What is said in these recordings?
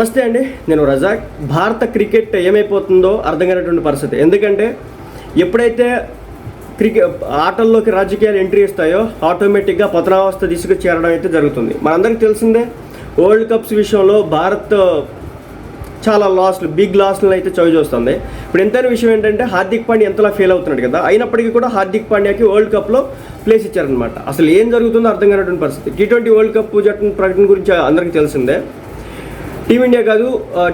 నమస్తే అండి. నేను రజాక్. భారత క్రికెట్ ఏమైపోతుందో అర్థం కానటువంటి పరిస్థితి. ఎందుకంటే ఎప్పుడైతే క్రికెట్ ఆటల్లోకి రాజకీయాలు ఎంట్రీ ఇస్తాయో ఆటోమేటిక్గా పతనావస్థ దిశగా చేరడం అయితే జరుగుతుంది. మనందరికీ తెలిసిందే వరల్డ్ కప్స్ విషయంలో భారత్ చాలా లాస్లు బిగ్ లాస్లు అయితే చవి చూస్తుంది. ఇప్పుడు ఎంతైన విషయం ఏంటంటే హార్దిక్ పాండ్యా ఎంతలా ఫెయిల్ అవుతున్నాడు కదా అయినప్పటికీ కూడా హార్దిక్ పాండ్యాకి వరల్డ్ కప్లో ప్లేస్ ఇచ్చారనమాట అసలు ఏం జరుగుతుందో అర్థం కానటువంటి పరిస్థితి. టీ ట్వంటీ వరల్డ్ కప్ జట్టు ప్రకటన గురించి అందరికీ తెలిసిందే. టీమిండియా కాదు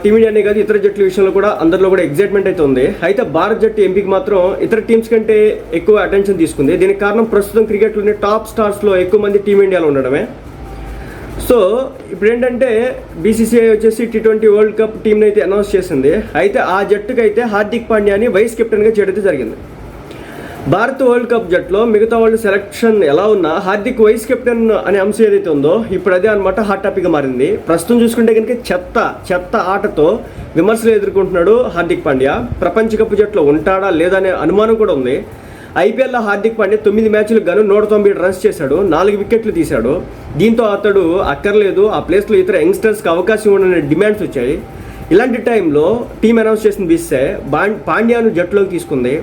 టీమిండియానే కాదు ఇతర జట్ల విషయంలో కూడా అందరిలో కూడా ఎగ్జైట్మెంట్ అయితే ఉంది. అయితే భారత్ జట్టు ఎంపీకి మాత్రం ఇతర టీమ్స్ కంటే ఎక్కువ అటెన్షన్ తీసుకుంది. దీనికి కారణం ప్రస్తుతం క్రికెట్లోనే టాప్ స్టార్స్లో ఎక్కువ మంది టీమిండియాలో ఉండడమే. సో ఇప్పుడు ఏంటంటే బీసీసీఐ వచ్చేసి టీ ట్వంటీ వరల్డ్ కప్ టీంని అయితే అనౌన్స్ చేసింది. అయితే ఆ జట్టుకైతే అయితే హార్దిక్ పాండ్యాని వైస్ కెప్టెన్గా చేయడం జరిగింది. భారత్ వరల్డ్ కప్ జట్లో మిగతా వాళ్ళు సెలక్షన్ ఎలా ఉన్నా హార్దిక్ వైస్ కెప్టెన్ అనే అంశం ఏదైతే ఉందో ఇప్పుడు అదే అనమాట హాట్ టాపిక్గా మారింది. ప్రస్తుతం చూసుకుంటే కనుక చెత్త చెత్త ఆటతో విమర్శలు ఎదుర్కొంటున్నాడు హార్దిక్ పాండ్యా. ప్రపంచ కప్ జట్లో ఉంటాడా లేదా అనే అనుమానం కూడా ఉంది. ఐపీఎల్లో హార్దిక్ పాండ్యా తొమ్మిది మ్యాచ్లకు గాను నూట తొంభై రన్స్ చేశాడు నాలుగు వికెట్లు తీశాడు. దీంతో అతడు అక్కర్లేదు ఆ ప్లేస్లో ఇతర యంగ్స్టర్స్కి అవకాశం ఇవ్వడనే డిమాండ్స్ వచ్చాయి. ఇలాంటి టైంలో టీం అనౌన్స్ చేసిన బిస్సే బాండ్ పాండ్యాను జట్టులోకి తీసుకుంది.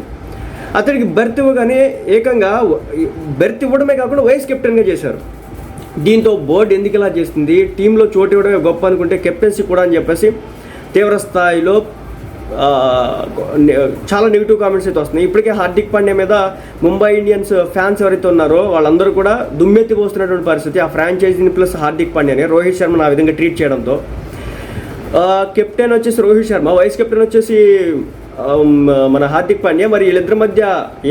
అతడికి బెర్త్ ఇవ్వగానే ఏకంగా బెర్త్ ఇవ్వడమే కాకుండా వైస్ కెప్టెన్గా చేశారు. దీంతో బోర్డు ఎందుకు ఇలా చేస్తుంది? టీంలో చోటు ఇవ్వడమే గొప్ప అనుకుంటే కెప్టెన్సీ కూడా అని చెప్పేసి తీవ్ర స్థాయిలో చాలా నెగిటివ్ కామెంట్స్ అయితే వస్తున్నాయి. ఇప్పటికే హార్దిక్ పాండ్యా మీద ముంబై ఇండియన్స్ ఫ్యాన్స్ ఎవరైతే ఉన్నారో వాళ్ళందరూ కూడా దుమ్మెత్తి పోస్తున్నటువంటి పరిస్థితి. ఆ ఫ్రాంచైజీని ప్లస్ హార్దిక్ పాండ్యాని రోహిత్ శర్మను ఆ విధంగా ట్రీట్ చేయడంతో. కెప్టెన్ వచ్చేసి రోహిత్ శర్మ వైస్ కెప్టెన్ వచ్చేసి మన హార్దిక్ పాండ్యా మరి వీళ్ళిద్దరి మధ్య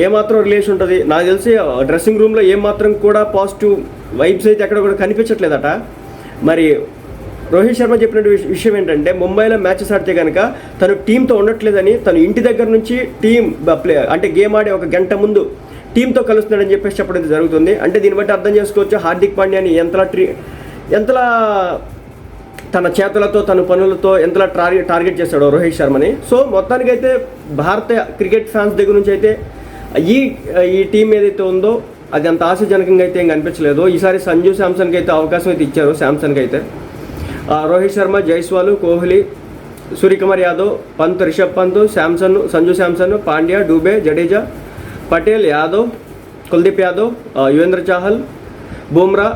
ఏమాత్రం రిలేషన్ ఉంటుంది? నాకు తెలిసి డ్రెస్సింగ్ రూమ్లో ఏమాత్రం కూడా పాజిటివ్ వైబ్స్ అయితే ఎక్కడ కూడా కనిపించట్లేదట. మరి రోహిత్ శర్మ చెప్పిన విషయం ఏంటంటే ముంబైలో మ్యాచెస్ ఆడితే కనుక తను టీంతో ఉండట్లేదని తను ఇంటి దగ్గర నుంచి టీం ప్లే అంటే గేమ్ ఆడే ఒక గంట ముందు టీంతో కలుస్తున్నాడని చెప్పేసి చెప్పడం జరుగుతుంది. అంటే దీన్ని బట్టి అర్థం చేసుకోవచ్చు హార్దిక్ పాండ్యాని ఎంతలా ట్రీ ఎంతలా తన చేతులతో తన పనులతో ఎంతలా టార్గెట్ టార్గెట్ చేశాడో రోహిత్ శర్మని. సో మొత్తానికైతే భారత క్రికెట్ ఫ్యాన్స్ దగ్గర నుంచి అయితే ఈ ఈ టీం ఏదైతే ఉందో అది అంత ఆశాజనకంగా అయితే ఏం కనిపించలేదు. ఈసారి సంజు శాంసన్కి అయితే అవకాశం అయితే ఇచ్చారు శాంసన్కి అయితే. రోహిత్ శర్మ జైస్వాల్ కోహ్లీ సూర్యకుమార్ యాదవ్ పంత్ రిషబ్ పంత్ శాంసన్ సంజు శాంసన్ పాండ్యా డూబే జడేజా పటేల్ యాదవ్ కుల్దీప్ యాదవ్ యువేంద్ర చాహల్ బుమ్రా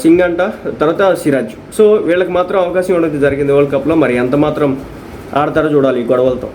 సింగ్ అంట తర్వాత సిరాజ్. సో వీళ్ళకి మాత్రం అవకాశం ఉండదు జరిగింది వరల్డ్ కప్లో. మరి ఎంత మాత్రం ఆడతారో చూడాలి ఈ గొడవలతో.